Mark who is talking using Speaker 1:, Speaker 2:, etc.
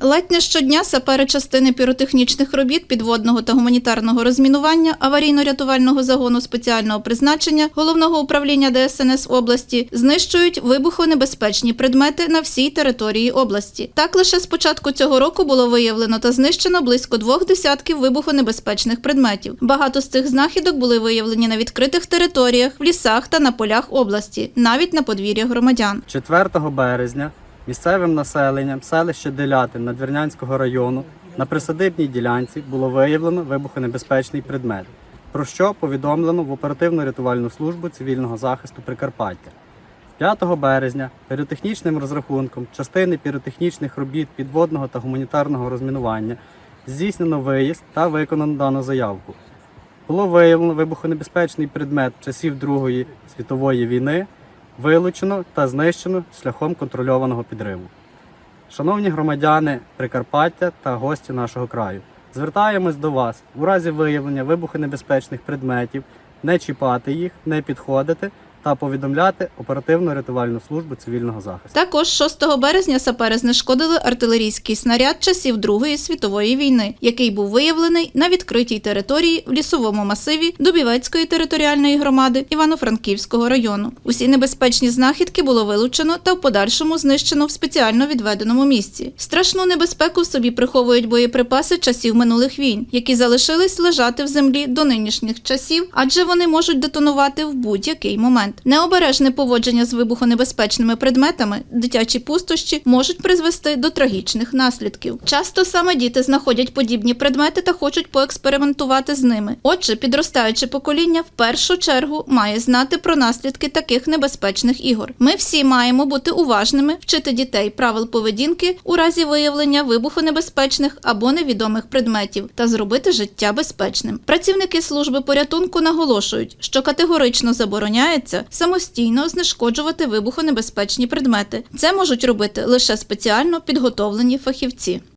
Speaker 1: Ледь не щодня сапери частини піротехнічних робіт підводного та гуманітарного розмінування аварійно-рятувального загону спеціального призначення головного управління ДСНС області знищують вибухонебезпечні предмети на всій території області. Так лише з початку цього року було виявлено та знищено близько двох десятків вибухонебезпечних предметів. Багато з цих знахідок були виявлені на відкритих територіях, в лісах та на полях області, навіть на подвір'я громадян.
Speaker 2: 4 березня місцевим населенням селища Делятин Надвірнянського району на присадибній ділянці було виявлено вибухонебезпечний предмет, про що повідомлено в оперативно-рятувальну службу цивільного захисту Прикарпаття. 5 березня піротехнічним розрахунком частини піротехнічних робіт підводного та гуманітарного розмінування здійснено виїзд та виконано дану заявку. Було виявлено вибухонебезпечний предмет часів Другої світової війни, вилучено та знищено шляхом контрольованого підриву. Шановні громадяни Прикарпаття та гості нашого краю, звертаємось до вас у разі виявлення вибухонебезпечних предметів, не чіпати їх, не підходити та повідомляти оперативно-рятувальну службу цивільного захисту.
Speaker 1: Також 6 березня сапери знешкодили артилерійський снаряд часів Другої світової війни, який був виявлений на відкритій території в лісовому масиві Дубівецької територіальної громади Івано-Франківського району. Усі небезпечні знахідки було вилучено та в подальшому знищено в спеціально відведеному місці. Страшну небезпеку в собі приховують боєприпаси часів минулих війн, які залишились лежати в землі до нинішніх часів, адже вони можуть детонувати в будь-який момент. Необережне поводження з вибухонебезпечними предметами, дитячі пустощі можуть призвести до трагічних наслідків. Часто саме діти знаходять подібні предмети та хочуть поекспериментувати з ними. Отже, підростаюче покоління в першу чергу має знати про наслідки таких небезпечних ігор. Ми всі маємо бути уважними, вчити дітей правил поведінки у разі виявлення вибухонебезпечних або невідомих предметів та зробити життя безпечним. Працівники служби порятунку наголошують, що категорично забороняється самостійно знешкоджувати вибухонебезпечні предмети. Це можуть робити лише спеціально підготовлені фахівці.